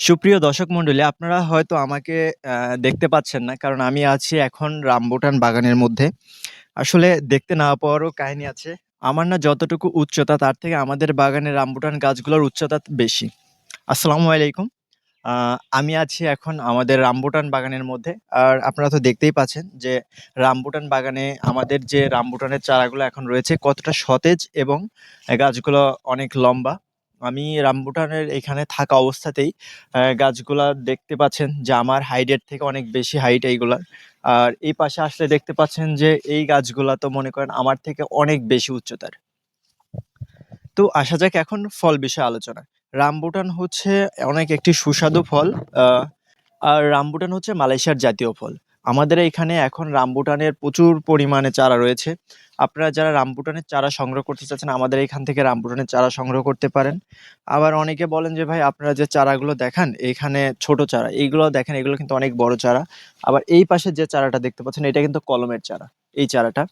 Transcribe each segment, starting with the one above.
সুপ্রিয় দর্শক মণ্ডলী, আপনারা হয়তো আমাকে দেখতে পাচ্ছেন না। কারণ আমি আছি এখন রামবুটান বাগানের মধ্যে। আসলে দেখতে না পাওয়ারও কাহিনী আছে। আমার না যতটুকু উচ্চতা তার থেকে আমাদের বাগানের রামবুটান গাছগুলোর উচ্চতা বেশি। আসসালামু আলাইকুম। আমি আছি এখন আমাদের রামবুটান বাগানের মধ্যে। আর আপনারা তো দেখতেই পাচ্ছেন যে রামবুটান বাগানে আমাদের যে রামবুটানের চারাগুলো এখন রয়েছে কতটা সতেজ এবং গাছগুলো অনেক লম্বা। আমি রামবুটানের এখানে থাকা অবস্থাতেই গাছগুলা দেখতে পাচ্ছেন যে আমার হাইটের থেকে অনেক বেশি হাইট এইগুলার। আর এই পাশে আসলে দেখতে পাচ্ছেন যে এই গাছগুলা তো মনে করেন আমার থেকে অনেক বেশি উচ্চতার। তো আসা যাক এখন ফল বিষয়ে আলোচনায়। রামবুটান হচ্ছে অনেক একটি সুস্বাদু ফল। আর রামবুটান হচ্ছে মালয়েশিয়ার জাতীয় ফল। আমাদের এইখানে এখন রামবুটানের প্রচুর পরিমাণে চারা রয়েছে। আপনারা যারা রামবুটানের চারা সংগ্রহ করতে চাচ্ছেন আমাদের এখান থেকে রামবুটানের চারা সংগ্রহ করতে পারেন। আবার অনেকে বলেন যে, "ভাই আপনারা যে চারাগুলো দেখান এখানে ছোট চারা। এইগুলো দেখেন এগুলো কিন্তু অনেক বড় চারা।" আবার এই পাশে যে চারাটা দেখতে পাচ্ছেন এটা কিন্তু কলমের চারা, এই চারাটা।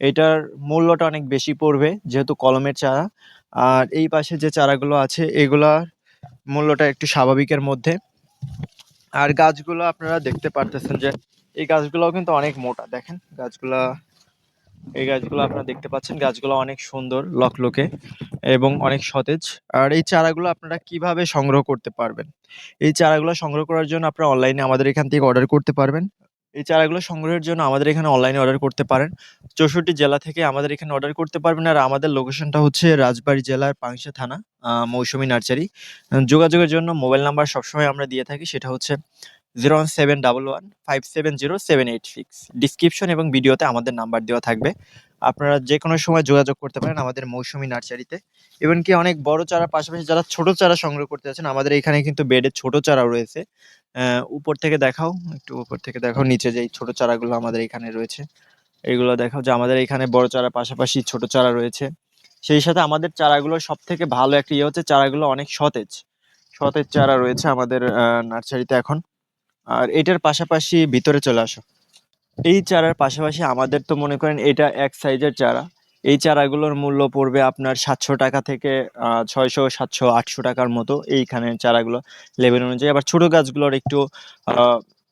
এটার মূল্যটা অনেক বেশি পড়বে যেহেতু কলমের চারা। আর এই পাশে যে চারাগুলো আছে এগুলার মূল্যটা একটু স্বাভাবিকের মধ্যে। আর গাছগুলো আপনারা দেখতে পারতেছেন যে এই গাছগুলাও কিন্তু অনেক মোটা। দেখেন গাছগুলা এই গাছগুলো আপনারা দেখতে পাচ্ছেন গাছগুলো অনেক সুন্দর লকলকে এবং অনেক সতেজ। আর এই চারাগুলো আপনারা কীভাবে সংগ্রহ করতে পারবেন? এই চারাগুলো সংগ্রহ করার জন্য আপনারা অনলাইনে আমাদের এখান থেকে অর্ডার করতে পারবেন। এই চারাগুলো সংগ্রহের জন্য আমাদের এখানে অনলাইনে অর্ডার করতে পারেন। ৬৪ জেলা থেকে আমাদের এখানে অর্ডার করতে পারবেন। আর আমাদের লোকেশনটা হচ্ছে রাজবাড়ী জেলার পাংশা থানা, মৌসুমী নার্সারি। যোগাযোগের জন্য মোবাইল নাম্বার সবসময় আমরা দিয়ে থাকি সেটা হচ্ছে 01711570786 ডেসক্রিপশন এবং ভিডিওতে আমাদের নাম্বার দেওয়া থাকবে। আপনারা যে কোনো সময় যোগাযোগ করতে পারেন আমাদের মৌসুমী নার্সারিতে। ইভেন কি অনেক বড় চারা পাশাপাশি যারা ছোট চারা সংগ্রহ করতে চাচ্ছেন আমাদের এখানে কিন্তু বেডে ছোট চারাও রয়েছে। উপর থেকে দেখাও, একটু উপর থেকে দেখাও নিচে যে ছোট চারাগুলো আমাদের এখানে রয়েছে। এগুলো দেখাও যে আমাদের এখানে বড় চারার পাশাপাশি ছোট চারা রয়েছে। সেই সাথে আমাদের চারাগুলোর সবথেকে ভালো একটা ইয়ে হচ্ছে চারাগুলো অনেক সতেজ। সতেজ চারা রয়েছে আমাদের নার্সারিতে এখন। আর এটার পাশাপাশি ভিতরে চলে আসো। এই চারার পাশাপাশি আমাদের তো মনে করেন এটা এক সাইজের চারা। এই চারাগুলোর মূল্য পড়বে আপনার ৳৭০০ থেকে ছয়শো, সাতশো, আটশো টাকার মতো এইখানে চারাগুলো লেভেল অনুযায়ী। আবার ছোট গাছগুলোর একটু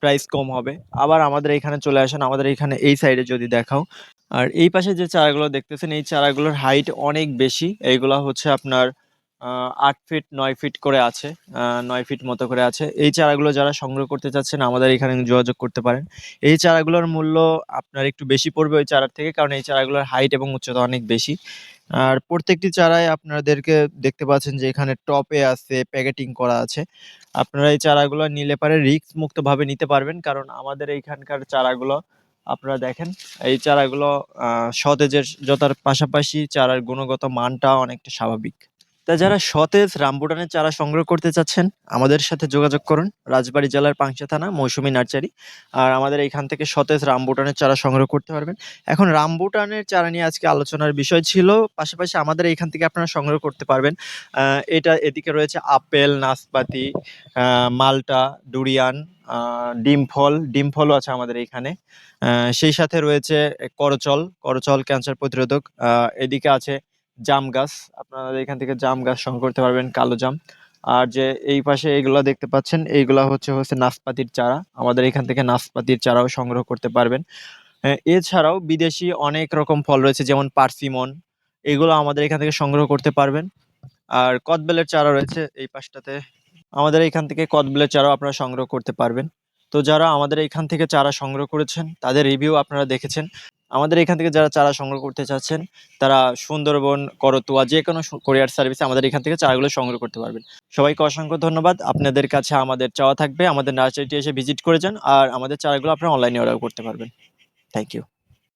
প্রাইস কম হবে। আবার আমাদের এইখানে চলে আসেন। আমাদের এইখানে এই সাইডে যদি দেখাও। আর এই পাশে যে চারাগুলো দেখতেছেন, এই চারাগুলোর হাইট অনেক বেশি। এইগুলা হচ্ছে আপনার আ ৮ ফিট নয় ফিট করে আছে। নয় ফিট মতো করে আছে। এই চারাগুলো যারা সংগ্রহ করতে চাচ্ছেন আমাদের এখানে যোগাযোগ করতে পারেন। এই চারাগুলোর মূল্য আপনার একটু বেশি পড়বে ওই চারার থেকে। কারণ এই চারাগুলোর হাইট এবং উচ্চতা অনেক বেশি। আর প্রত্যেকটি চারাই আপনাদেরকে দেখতে পাচ্ছেন যে এখানে টপে আছে, প্যাকেটিং করা আছে। আপনারা এই চারাগুলো নিলে পারে রিস্ক মুক্তভাবে নিতে পারবেন। কারণ আমাদের এইখানকার চারাগুলো আপনারা দেখেন এই চারাগুলো সতেজের জতার পাশাপাশি চারার গুণগত মানটা অনেকটা স্বাভাবিক। তা যারা সতেজ রামবুটানের চারা সংগ্রহ করতে চাচ্ছেন আমাদের সাথে যোগাযোগ করুন। রাজবাড়ী জেলার পাংশা থানা মৌসুমী নার্সারি। আর আমাদের এইখান থেকে সতেজ রামবুটানের চারা সংগ্রহ করতে পারবেন। এখন রামবুটানের চারা নিয়ে আজকে আলোচনার বিষয় ছিল। পাশাপাশি আমাদের এখান থেকে আপনারা সংগ্রহ করতে পারবেন। এটা এদিকে রয়েছে আপেল, নাশপাতি, আ মাল্টা, ডুরিয়ান, ডিম ফল, ডিম ফলও আছে আমাদের এইখানে। সেই সাথে রয়েছে করচল, করচল ক্যান্সার প্রতিরোধক। এদিকে আছে জাম গাছ। আপনারা এখান থেকে জাম গাছ সংগ্রহ করতে পারবেন, কালো জাম। আর যে এই পাশে এইগুলা দেখতে পাচ্ছেন এইগুলা হচ্ছে, হচ্ছে নাশপাতির চারা। আমাদের এখান থেকে নাশপাতির চারাও সংগ্রহ করতে পারবেন। এ এছাড়াও বিদেশি অনেক রকম ফল রয়েছে যেমন পার্সিমন। এগুলো আমাদের এখান থেকে সংগ্রহ করতে পারবেন। আর কদবেলের চারা রয়েছে এই পাশটাতে। আমাদের এখান থেকে কদবেলের চারাও আপনারা সংগ্রহ করতে পারবেন। তো যারা আমাদের এইখান থেকে চারা সংগ্রহ করেছেন তাদের রিভিউ আপনারা দেখেছেন। আমাদের এখান থেকে যারা চারা সংগ্রহ করতে চাচ্ছেন তারা সুন্দরবন, করতোয়া যে কোনো কোরিয়ার সার্ভিসে আমাদের এখান থেকে চারাগুলো সংগ্রহ করতে পারবেন। সবাইকে অসংখ্য ধন্যবাদ। আপনাদের কাছে আমাদের চাওয়া থাকবে আমাদের নার্সারিটি এসে ভিজিট করে যান। আর আমাদের চারাগুলো আপনারা অনলাইনে অর্ডার করতে পারবেন। Thank you.